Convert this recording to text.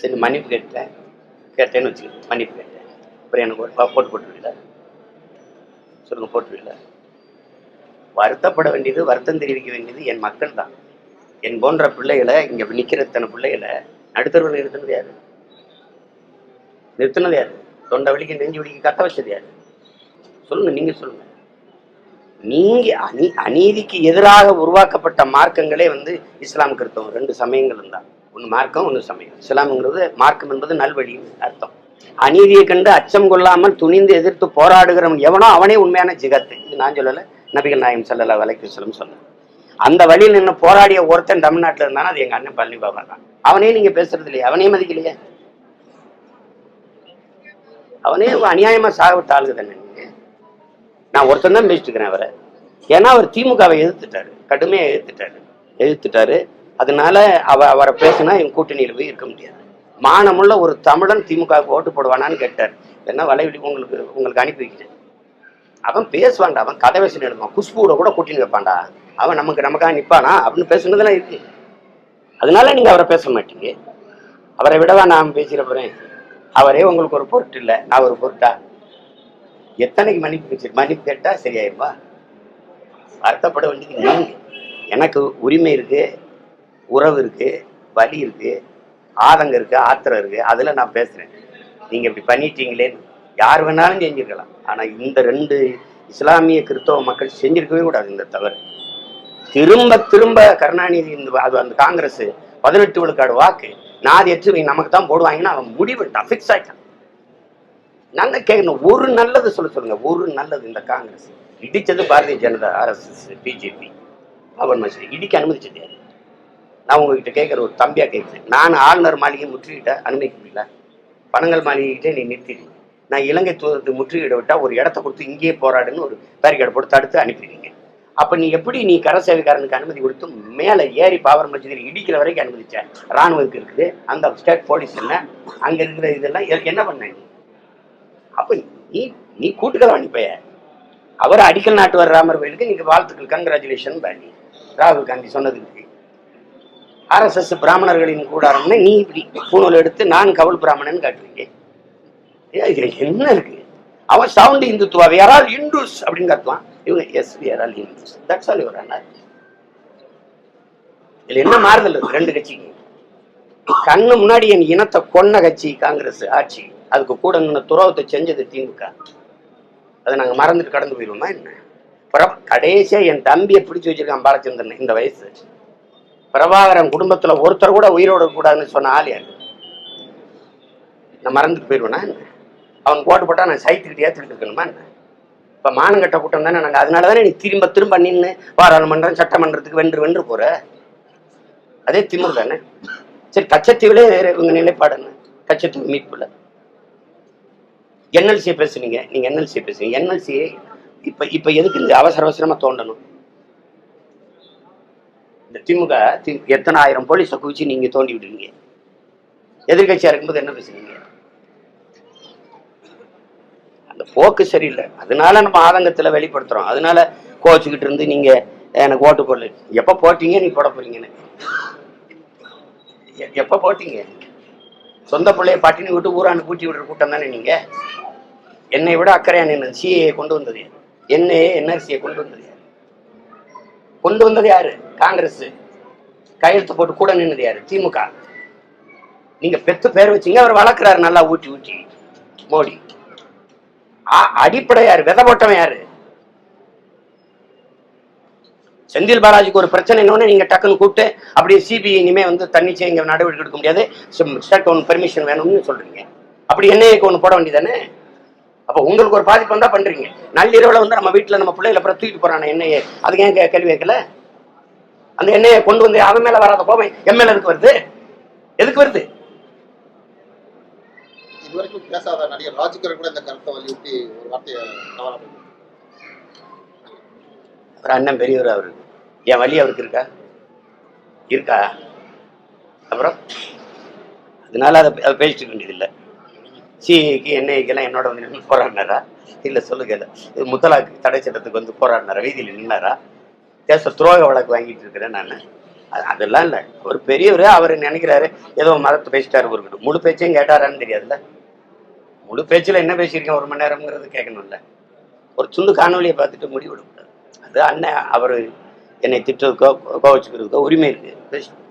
சரி மன்னிப்பு கேட்டேன். கேட்டேன்னு வச்சுக்கிட்டு மன்னிப்பு கேட்டேன். அப்புறம் எனக்கு ஒரு போட்டு போட்டுவிடல சொல்லுங்க போட்டுவிடல வருத்தப்பட வேண்டியது வருத்தம் தெரிவிக்க வேண்டியது என் மக்கள் தான். என் போன்ற பிள்ளைகளை இங்கே நிற்கிற இத்தனை பிள்ளைகளை நடுத்தருவில் நிறுத்தினது யாரு? நிறுத்தினது யாரு? தொண்டை வலிக்கு நெஞ்சு வலிக்கு கத்த வச்சது யாரு? சொல்லுங்க நீங்க சொல்லுங்க. நீங்க அநீ அநீதிக்கு எதிராக உருவாக்கப்பட்ட மார்க்கங்களே வந்து இஸ்லாம் கிறிஸ்தவம் ரெண்டு சமயங்களும் தான். ஒன்று மார்க்கம் ஒன்று சமயம். இஸ்லாம்ங்கிறது மார்க்கம் என்பது நல்வழியும் அர்த்தம். அநீதியை கண்டு அச்சம் கொள்ளாமல் துணிந்து எதிர்த்து போராடுகிறவன் எவனோ அவனே உண்மையான ஜிகத்து. இது நான் சொல்லலை நபிகள் நாயம் சல்லல்லா வலைக்கு சொல்லும் சொல்ல அந்த வழியில் நின்று போராடிய ஒருத்தன் தமிழ்நாட்டில் இருந்தானா அது எங்கள் அண்ணன் பழனி பாபா தான். அவனே நீங்க பேசுறது இல்லையா? அவனே மதிக்கலையே? அவனே அநியாயமாக சாகவிட்ட ஆளுக்கு தானே நான் ஒருத்தன் தான் பேசிட்டு இருக்கிறேன் அவரை. ஏன்னா அவர் திமுகவை எதிர்த்துட்டாரு. கடுமையாக எதிர்த்துட்டாரு. எதிர்த்துட்டாரு. அதனால அவ அவரை பேசினா என் கூட்டணியில் போய் இருக்க முடியாது. மானமுள்ள ஒரு தமிழன் திமுகவுக்கு ஓட்டு போடுவானான்னு கேட்டார். என்ன வலைவெளி உங்களுக்கு உங்களுக்கு அனுப்பி வைக்கிறேன். அவன் பேசுவான்டா அவன் கதை பேசிட்டு எடுப்பான் குஷ்பூட கூட கூட்டணி வைப்பான்டா. அவன் நமக்கு நமக்காக நிற்பானா அப்படின்னு பேசுனதெல்லாம் இருக்கு. அதனால நீங்க அவரை பேச மாட்டீங்க. அவரை விடவா நான் பேசுகிற போறேன். அவரே உங்களுக்கு ஒரு பொருட்டு இல்லை. நான் ஒரு பொருட்டா? எத்தனைக்கு மன்னிப்பு பேச்சு மன்னிப்பு கேட்டா சரியாயிருமா? வருத்தப்பட வேண்டியது எனக்கு உரிமை இருக்குது உறவு இருக்கு வலி இருக்கு ஆதங்கம் இருக்கு ஆத்திரம் இருக்கு அதுல நான் பேசுறேன். நீங்க இப்படி பண்ணிட்டீங்களேன்னு யார் வேணாலும் செஞ்சிருக்கலாம். ஆனா இந்த ரெண்டு இஸ்லாமிய கிறிஸ்தவ மக்கள் செஞ்சிருக்கவே கூடாது இந்த தவறு. திரும்ப திரும்ப கருணாநிதி இந்த அது அந்த காங்கிரஸ் பதினெட்டு விழுக்காடு வாக்கு நாதி எட்டு நமக்கு தான் போடுவாங்கன்னா அவன் முடிவுட்டான் ஃபிக்ஸ் ஆயிட்டான். நல்ல கேட்கணும் ஒரு நல்லது சொல்ல சொல்லுங்க ஒரு நல்லது இந்த காங்கிரஸ். இடிச்சது பாரதிய ஜனதா ஆர்எஸ்எஸ் பிஜேபி அவன் மசூதி இடிக்க அனுமதிச்சது யாரு நான் உங்ககிட்ட கேட்குற ஒரு தம்பியாக கேட்குறேன் நான் ஆளுநர் மாளிகை முற்றுகிட்ட அனுமதிக்க முடியல. பனங்கல் மாளிகைகிட்டே நீ நிறுத்திடு. நான் இலங்கை தூதரத்துக்கு முற்றுகையிட விட்டால் ஒரு இடத்த கொடுத்து இங்கேயே போராடுன்னு ஒரு பேரிகார்டு போட்டு தடுத்து அனுப்பிடுவீங்க. அப்போ நீ எப்படி நீ கர சேவைக்காரனுக்கு அனுமதி கொடுத்து மேலே ஏறி பாவர் மசூதியில் இடிக்கிற வரைக்கும் அனுமதிச்ச? ராணுவத்துக்கு இருக்குது. அந்த ஸ்டேட் போலீஸ் என்ன? அங்கே இருக்கிற இதெல்லாம் என்ன பண்ண நீ? அப்போ நீ நீ கூட்டுக்கலாம் அனுப்பிய. அவர் அடிக்கல் நாட்டு ராமர் கோயிலுக்கு நீங்கள் வாழ்த்துக்கள். கங்க்ராச்சுலேஷன் பண்ணி ராகுல் காந்தி சொன்னதுக்கு ஆர்எஸ்எஸ் பிராமணர்களின் கூடாரம்னு நீ இப்படி பூணூல் எடுத்து நான் கவுல் பிராமணன் காட்டுவீங்க இதுல என்ன இருக்கு? அவன் சவுண்ட் இந்துத்துவா வேறால் இந்துஸ் அப்படின்னு கத்துவான் இவங்க எஸ் வேறால் இந்துஸ். தட்ஸ் ஆல் யுவர் இதுல என்ன மாறுதல் இருக்கு? ரெண்டு கட்சிக்கு கண்ணு முன்னாடி என் இனத்தை கொன்ன கட்சி காங்கிரஸ் ஆட்சி. அதுக்கு கூட நின்று துரோகத்தை செஞ்சது திமுக. அதை நாங்க மறந்துட்டு கடந்து போயிடுவோமா என்ன? பிரப கடைசியா என் தம்பியை பிடிச்சி வச்சிருக்கான் பாலச்சந்திரன் இந்த வயசு. பிரபாகரன் குடும்பத்துல ஒருத்தர் கூட உயிரோட கூடாதுன்னு சொன்ன ஆள் யாரு? நான் மறந்துட்டு போயிடுவேனா என்ன? அவன் போட்டு போட்டா நான் சைத்துக்கிட்டே ஏத்துக்கிட்டு இருக்கணுமா என்ன? இப்போ மானங்கட்ட கூட்டம் தானே நாங்க அதனால தானே நீ திரும்ப திரும்ப நின்று பாராளுமன்றம் சட்டமன்றத்துக்கு வென்று வென்று போற? அதே திமிர் தானே? சரி கச்சத்தீவுலே இவங்க நிலைப்பாடுன்னு கச்சத்தீவு மீட்புல. என்எல்சியை பேசுனீங்க நீங்க என்எல்சியை பேசுறீங்க என்எல்சி இப்ப இப்ப எதுக்கு இந்த அவசர அவசரமா தோண்டணும்? இந்த திமுக தி- எத்தனை ஆயிரம் போலீஸை குவிச்சு நீங்க தோண்டி விடுவீங்க எதிர்கட்சியா இருக்கும்போது என்ன பேசுனீங்க அந்த போக்கு சரியில்லை. அதனால நம்ம ஆதங்கத்துல வெளிப்படுத்துறோம். அதனால கோச்சுக்கிட்டு இருந்து நீங்க எனக்கு ஓட்டு போடல. எப்ப போட்டீங்க நீ போட போறீங்கன்னு எப்ப போட்டீங்க? சொந்த பிள்ளைய பட்டினி விட்டு ஊரான்னு கூட்டி விடுற கூட்டம் தானே நீங்க? என்னை விட அக்கறையா நின்று சிஏ கொண்டு வந்தது என்னையே என்ஆர்சியை கொண்டு வந்தது கொண்டு வந்தது யாரு? காங்கிரஸ். கையெழுத்து போட்டு கூட நின்னது யாரு? திமுக. நீங்க பெத்து பேர் வச்சீங்க அவர் வளர்க்குறாரு நல்லா ஊட்டி ஊட்டி. மோடி. அடிப்படை யாரு? விதை போட்டவன் யாரு? செந்தில் பாலாஜிக்கு ஒரு பிரச்சனை இன்னொன்னு நீங்க டக்குன்னு கூப்பிட்டு அப்படியே சிபிஐ இனிமே வந்து தன்னிச்சை இங்க நடவடிக்கை எடுக்க முடியாது. ஸ்டேட் ஒன்று பெர்மிஷன் வேணும்னு சொல்றீங்க. அப்படி என்ஐஏக்கு ஒன்று போட வேண்டியதானே? அப்ப உங்களுக்கு ஒரு பாதிப்பு வந்தா பண்றீங்க. நள்ளிரவுல வந்து நம்ம வீட்டுல நம்ம பிள்ளைகளை அப்புறம் தூக்கிட்டு போறான எண்ணெயை அதுக்கு ஏன் கேள்வி வைக்கல அந்த எண்ணெயை கொண்டு வந்து அவன் மேல வராத கோபம் எம்எல்ஏ எதுக்கு வருது? எதுக்கு வருது? இதுவரைக்கும் பேசாத நடிகர் ராஜ்கர் கூட இந்த கருத்தை வலியுறுத்தி ஒரு வார்த்தையை. அவர் அண்ணன் பெரியவர் அவரு. என் வழி அவருக்கு இருக்கா? இருக்கா? அப்புறம்? அதனால அதை பேசிட்டு இருக்க வேண்டியதில்லை. சிஐக்கு என்ஐக்கெல்லாம் என்னோட வந்து நின்று போராடினாரா? இல்லை சொல்லுங்க இது முத்தலாக்கு தடை சட்டத்துக்கு வந்து போராடினாரா? வீதியில் நின்னாரா? தேச துரோக வழக்கு வாங்கிட்டு இருக்கிறேன் நான். அது- அதெல்லாம் இல்லை. அவர் பெரியவர் அவர் நினைக்கிறாரு. ஏதோ மரத்தை பேசிட்டாரு இருக்கட்டும் முழு பேச்சையும் கேட்டாரான்னு தெரியாதுல்ல? முழு பேச்சில் என்ன பேசியிருக்கேன் ஒரு மணி நேரம்ங்கிறது கேட்கணும்ல? ஒரு துண்டு காணொலியை பார்த்துட்டு முடிவு விடக்கூடாது அது அண்ணன் அவர் என்னை திட்டுறதுக்கோ கோவச்சுக்கிறதுக்கோ உரிமை இருக்கு. பேசணும்